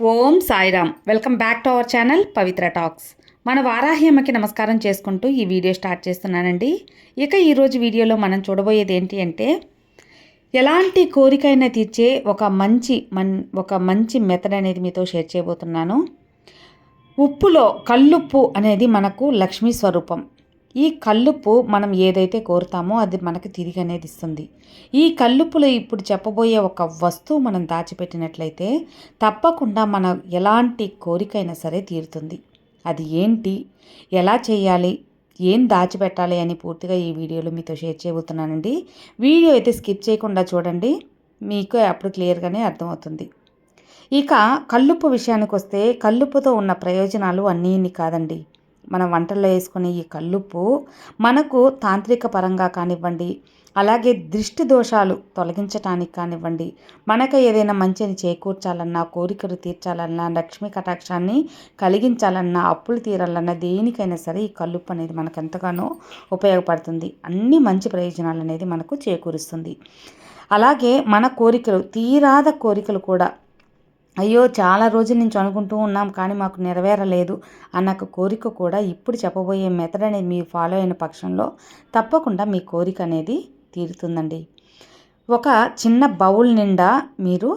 Om Sairam. Welcome back to our channel Pavitra talks. మన వారాహ్యమ్మకి నమస్కారం చేసుకుంటూ ఈ వీడియో స్టార్ట్ చేస్తున్నానండి. ఇక ఈరోజు వీడియోలో మనం చూడబోయేది ఏంటి అంటే ఎలాంటి కోరికైనా తీర్చే ఒక మంచి మన్ ఒక మంచి మెథడ్ అనేది మీతో షేర్ చేయబోతున్నాను. ఉప్పులో కల్లుప్పు అనేది మనకు లక్ష్మీ స్వరూపం. ఈ కల్లుప్పు మనం ఏదైతే కోరుతామో అది మనకు తిరిగి అనేది ఇస్తుంది. ఈ కల్లుప్పులో ఇప్పుడు చెప్పబోయే ఒక వస్తువు మనం దాచిపెట్టినట్లయితే తప్పకుండా మన ఎలాంటి కోరికైనా సరే తీరుతుంది. అది ఏంటి? ఎలా చేయాలి? ఏం దాచిపెట్టాలి అని పూర్తిగా ఈ వీడియోలో మీతో షేర్ చేయబోతున్నానండి. వీడియో అయితే స్కిప్ చేయకుండా చూడండి. మీకు అప్పుడు క్లియర్గానే అర్థమవుతుంది. ఇక కల్లుప్పు విషయానికి వస్తే కల్లుప్పుతో ఉన్న ప్రయోజనాలు అన్నీ కాదండి. మనం వంటల్లో వేసుకునే ఈ కల్లుప్పు మనకు తాంత్రిక పరంగా కానివ్వండి అలాగే దృష్టి దోషాలు తొలగించటానికి కానివ్వండి మనకు ఏదైనా మంచిని చేకూర్చాలన్నా కోరికలు తీర్చాలన్నా లక్ష్మీ కటాక్షాన్ని కలిగించాలన్నా అప్పులు తీరాలన్నా దేనికైనా సరే ఈ కల్లుప్పు అనేది మనకు ఎంతగానో ఉపయోగపడుతుంది. అన్ని మంచి ప్రయోజనాలు అనేది మనకు చేకూరుస్తుంది. అలాగే మన కోరికలు తీరాద కోరికలు కూడా అయ్యో చాలా రోజుల నుంచి అనుకుంటూ ఉన్నాం కానీ మాకు నెరవేరలేదు అన్న కోరిక కూడా ఇప్పుడు చెప్పబోయే మెథడ్ అనేది మీరు ఫాలో అయిన పక్షంలో తప్పకుండా మీ కోరిక అనేది తీరుతుందండి. ఒక చిన్న బౌల్ నిండా మీరు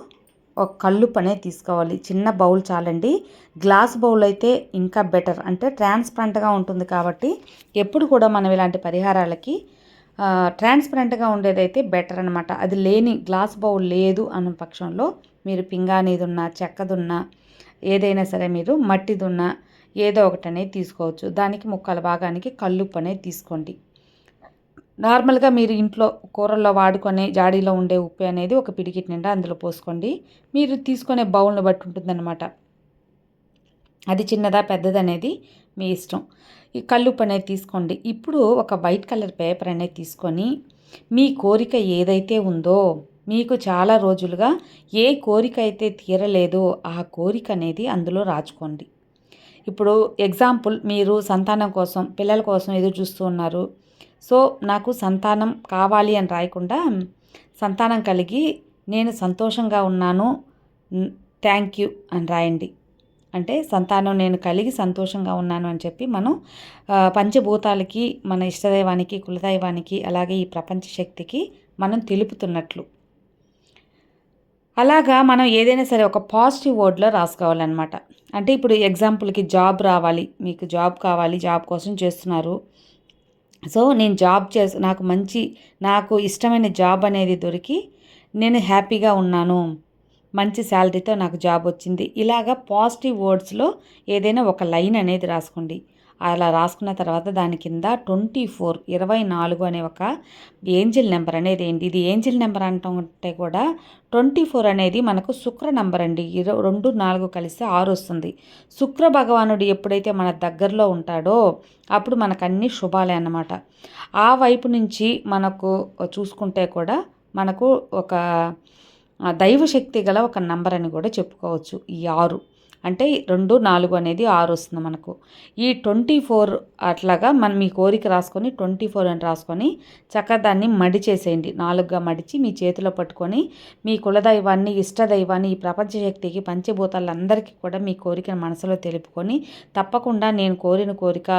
ఒక కళ్ళు పనే తీసుకోవాలి. చిన్న బౌల్ చాలండి. గ్లాస్ బౌల్ అయితే ఇంకా బెటర్ అంటే ట్రాన్స్పరెంట్గా ఉంటుంది కాబట్టి ఎప్పుడు కూడా మనం ఇలాంటి పరిహారాలకి ట్రాన్స్పరెంట్గా ఉండేదైతే బెటర్ అనమాట అది లేని గ్లాస్ బౌల్ లేదు అన్న పక్షంలో మీరు పింగాణిదున్నా చెక్కదున్నా ఏదైనా సరే మీరు మట్టిదున్నా ఏదో ఒకటి అనేది తీసుకోవచ్చు. దానికి ముక్కల భాగానికి కల్లుప్పు అనేది తీసుకోండి. నార్మల్గా మీరు ఇంట్లో కూరల్లో వాడుకునే జాడీలో ఉండే ఉప్పు అనేది ఒక పిడికిట్ నిండా అందులో పోసుకోండి. మీరు తీసుకునే బౌల్ని బట్టి ఉంటుందన్నమాట. అది చిన్నదా పెద్దదనేది మీ ఇష్టం. ఈ కల్లుప్పు అనేది తీసుకోండి. ఇప్పుడు ఒక వైట్ కలర్ పేపర్ అనేది తీసుకొని మీ కోరిక ఏదైతే ఉందో మీకు చాలా రోజులుగా ఏ కోరిక అయితే తీరలేదో ఆ కోరిక అనేది అందులో రాచుకోండి. ఇప్పుడు ఎగ్జాంపుల్ మీరు సంతానం కోసం పిల్లల కోసం ఎదురు చూస్తూ ఉన్నారు. సో నాకు సంతానం కావాలి అని రాయకుండా సంతానం కలిగి నేను సంతోషంగా ఉన్నాను థ్యాంక్ యూ అని రాయండి. అంటే సంతానం నేను కలిగి సంతోషంగా ఉన్నాను అని చెప్పి మనం పంచభూతాలకి మన ఇష్టదైవానికి కులదైవానికి అలాగే ఈ ప్రపంచ శక్తికి మనం తెలుపుతున్నట్లు. అలాగా మనం ఏదైనా సరే ఒక పాజిటివ్ వర్డ్లో రాసుకోవాలన్నమాట. అంటే ఇప్పుడు ఎగ్జాంపుల్కి జాబ్ రావాలి మీకు జాబ్ కావాలి జాబ్ కోసం చేస్తున్నారు. సో నేను జాబ్ చేసి నాకు మంచి నాకు ఇష్టమైన జాబ్ అనేది దొరికి నేను హ్యాపీగా ఉన్నాను. మంచి శాలరీతో నాకు జాబ్ వచ్చింది. ఇలాగా పాజిటివ్ వర్డ్స్లో ఏదైనా ఒక లైన్ అనేది రాసుకోండి. అలా రాసుకున్న తర్వాత దాని కింద ట్వంటీ ఫోర్ ఇరవై నాలుగు అనే ఒక ఏంజిల్ నెంబర్ అనేది ఏంటి? ఇది ఏంజిల్ నెంబర్ అంటే కూడా ట్వంటీ ఫోర్ అనేది మనకు శుక్ర నెంబర్ అండి. ఇరవై రెండు నాలుగు కలిస్తే ఆరు వస్తుంది. శుక్ర భగవానుడు ఎప్పుడైతే మన దగ్గరలో ఉంటాడో అప్పుడు మనకు అన్ని శుభాలే అన్నమాట. ఆ వైపు నుంచి మనకు చూసుకుంటే కూడా మనకు ఒక దైవశక్తి గల ఒక నంబర్ అని కూడా చెప్పుకోవచ్చు. ఈ ఆరు. అంటే రెండు నాలుగు అనేది ఆరు వస్తుంది మనకు. ఈ ట్వంటీ ఫోర్ అట్లాగా మనం మీ కోరిక రాసుకొని ట్వంటీ ఫోర్ అని రాసుకొని చక్కగా దాన్ని మడిచేసేయండి నాలుగుగా మడిచి మీ చేతిలో పట్టుకొని మీ కులదైవాన్ని ఇష్టదైవాన్ని ఈ ప్రపంచ శక్తికి పంచభూతాలందరికీ కూడా మీ కోరికను మనసులో తెలుపుకొని తప్పకుండా నేను కోరిన కోరిక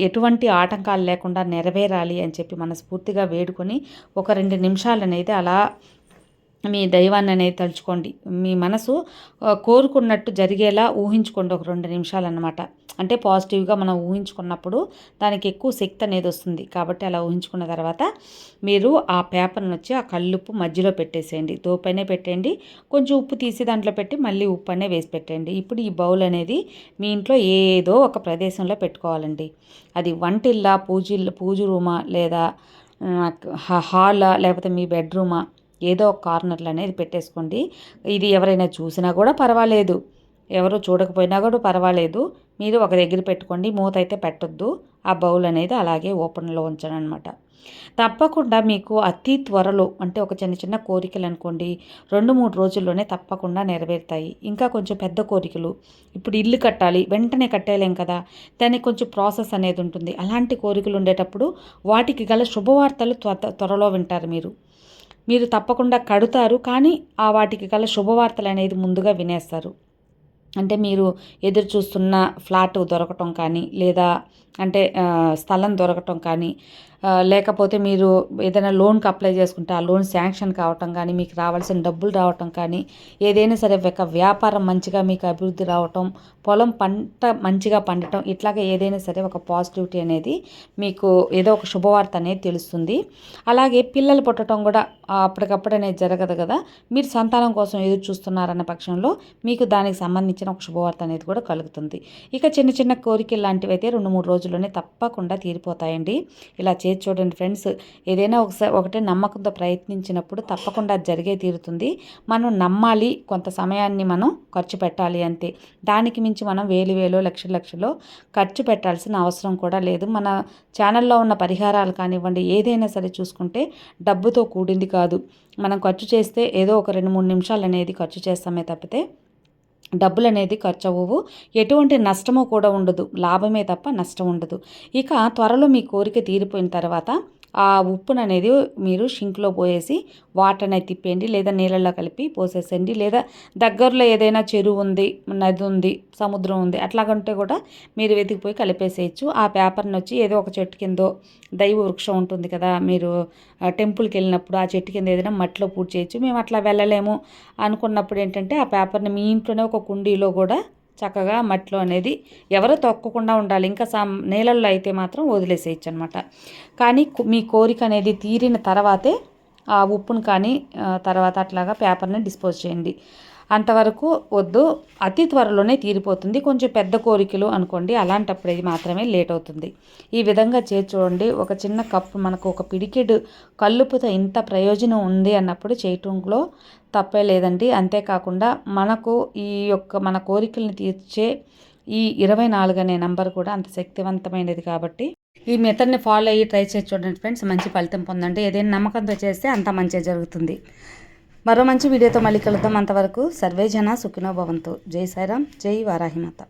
ఎటువంటి ఆటంకాలు లేకుండా నెరవేరాలి అని చెప్పి మనస్ఫూర్తిగా వేడుకొని ఒక రెండు నిమిషాలు అనేది అలా మీ దైవాన్ని అనేది తలుచుకోండి. మీ మనసు కోరుకున్నట్టు జరిగేలా ఊహించుకోండి ఒక రెండు నిమిషాలు అనమాట అంటే పాజిటివ్గా మనం ఊహించుకున్నప్పుడు దానికి ఎక్కువ శక్తి అనేది వస్తుంది. కాబట్టి అలా ఊహించుకున్న తర్వాత మీరు ఆ పేపర్ని వచ్చి ఆ కల్లుప్పు మధ్యలో పెట్టేసేయండి. దోపైనే పెట్టండి కొంచెం ఉప్పు తీసి దాంట్లో పెట్టి మళ్ళీ ఉప్పు అనే వేసి పెట్టండి ఇప్పుడు ఈ బౌల్ అనేది మీ ఇంట్లో ఏదో ఒక ప్రదేశంలో పెట్టుకోవాలండి. అది వంటిల్లా పూజ పూజ రూమా లేదా హాలా లేకపోతే మీ బెడ్రూమా ఏదో ఒక కార్నర్లు అనేది పెట్టేసుకోండి. ఇది ఎవరైనా చూసినా కూడా పర్వాలేదు. ఎవరు చూడకపోయినా కూడా పర్వాలేదు. మీరు ఒక దగ్గర పెట్టుకోండి. మూత అయితే పెట్టొద్దు. ఆ బౌల్ అనేది అలాగే ఓపెన్లో ఉంచడం అనమాట తప్పకుండా మీకు అతి త్వరలో అంటే ఒక చిన్న చిన్న కోరికలు అనుకోండి. రెండు మూడు రోజుల్లోనే తప్పకుండా నెరవేరుతాయి. ఇంకా కొంచెం పెద్ద కోరికలు. ఇప్పుడు ఇల్లు కట్టాలి. వెంటనే కట్టేయలేం కదా. దానికి కొంచెం ప్రాసెస్ అనేది ఉంటుంది. అలాంటి కోరికలు ఉండేటప్పుడు వాటికి గల శుభవార్తలు త్వరలో వింటారు మీరు. మీరు తప్పకుండా కడుతారు కానీ ఆ వాటికి గల శుభవార్తలు అనేది ముందుగా వినేస్తారు. అంటే మీరు ఎదురు చూస్తున్న ఫ్లాట్ దొరకటం కానీ లేదా అంటే స్థలం దొరకటం కానీ లేకపోతే మీరు ఏదైనా లోన్కి అప్లై చేసుకుంటే ఆ లోన్ శాంక్షన్ కావటం కానీ మీకు రావాల్సిన డబ్బులు రావటం కానీ ఏదైనా సరే ఒక వ్యాపారం మంచిగా మీకు అభివృద్ధి రావటం పొలం పంట మంచిగా పండటం ఇట్లాగే ఏదైనా సరే ఒక పాజిటివిటీ అనేది మీకు ఏదో ఒక శుభవార్త అనేది తెలుస్తుంది. అలాగే పిల్లలు పుట్టడం కూడా అప్పటికప్పుడు అనేది జరగదు కదా. మీరు సంతానం కోసం ఎదురు చూస్తున్నారన్న పక్షంలో మీకు దానికి సంబంధించిన ఒక శుభవార్త అనేది కూడా కలుగుతుంది. ఇక చిన్న చిన్న కోరికలు లాంటివి అయితే రెండు మూడు రోజుల్లోనే తప్పకుండా తీరిపోతాయండి. ఇలా చేసి చూడండి ఫ్రెండ్స్. ఏదైనా ఒకసారి ఒకటే నమ్మకంతో ప్రయత్నించినప్పుడు తప్పకుండా అది జరిగే తీరుతుంది. మనం నమ్మాలి కొంత సమయాన్ని మనం ఖర్చు పెట్టాలి అంతే. దానికి మించి మనం వేలు వేలు లక్షల లక్షలో ఖర్చు పెట్టాల్సిన అవసరం కూడా లేదు. మన ఛానల్లో ఉన్న పరిహారాలు కానివ్వండి ఏదైనా సరే చూసుకుంటే డబ్బుతో కూడింది కాదు. మనం ఖర్చు చేస్తే ఏదో ఒక రెండు మూడు నిమిషాలు అనేది ఖర్చు చేస్తామే తప్పితే డబ్బులు అనేది ఖర్చు అవ్వవు ఎటువంటి నష్టము కూడా ఉండదు. లాభమే తప్ప నష్టం ఉండదు. ఇక త్వరలో మీ కోరిక తీరిపోయిన తర్వాత ఆ ఉప్పును అనేది మీరు షింక్లో పోయేసి వాటర్ అనేది తిప్పేయండి లేదా నీళ్ళల్లో కలిపి పోసేసండి లేదా దగ్గరలో ఏదైనా చెరువు ఉంది నది ఉంది సముద్రం ఉంది అట్లాగంటే కూడా మీరు వెతికిపోయి కలిపేసేయచ్చు. ఆ పేపర్ని వచ్చి ఏదో ఒక చెట్టు కిందో దైవ వృక్షం ఉంటుంది కదా మీరు టెంపుల్కి వెళ్ళినప్పుడు ఆ చెట్టు కింద ఏదైనా మట్టిలో పూజ చేయొచ్చు మేము అట్లా వెళ్ళలేము అనుకున్నప్పుడు ఏంటంటే ఆ పేపర్ని మీ ఇంట్లోనే ఒక కుండీలో కూడా చక్కగా మట్టిలో అనేది ఎవరో తొక్కకుండా ఉండాలి. ఇంకా సా నీళ్ళల్లో అయితే మాత్రం వదిలేసేయచ్చు అనమాట కానీ మీ కోరిక అనేది తీరిన తర్వాతే ఆ ఉప్పును కానీ తర్వాత అట్లాగా పేపర్ని డిస్పోజ్ చేయండి. అంతవరకు వద్దు అతి త్వరలోనే తీరిపోతుంది. కొంచెం పెద్ద కోరికలు అనుకోండి అలాంటప్పుడు ఇది మాత్రమే లేట్ అవుతుంది. ఈ విధంగా చేసి చూడండి ఒక చిన్న కప్పు మనకు ఒక పిడికెడు కల్లుపుతో ఇంత ప్రయోజనం ఉంది అన్నప్పుడు చేయటంలో తప్పే లేదండి. అంతేకాకుండా మనకు ఈ యొక్క మన కోరికల్ని తీర్చే ఈ ఇరవై నాలుగు అనే నంబర్ కూడా అంత శక్తివంతమైనది కాబట్టి ఈ మెథడ్ని ఫాలో అయ్యి ట్రై చేసి చూడండి ఫ్రెండ్స్. మంచి ఫలితం పొందండి. ఏదైనా నమ్మకంతో చేస్తే అంత మంచిగా జరుగుతుంది. మరో మంచి వీడియోతో మళ్ళీ కలుద్దాం. అంతవరకు సర్వే జన సుఖినో భవంతు. జై సాయిరామ్ జై వారాహిమాత.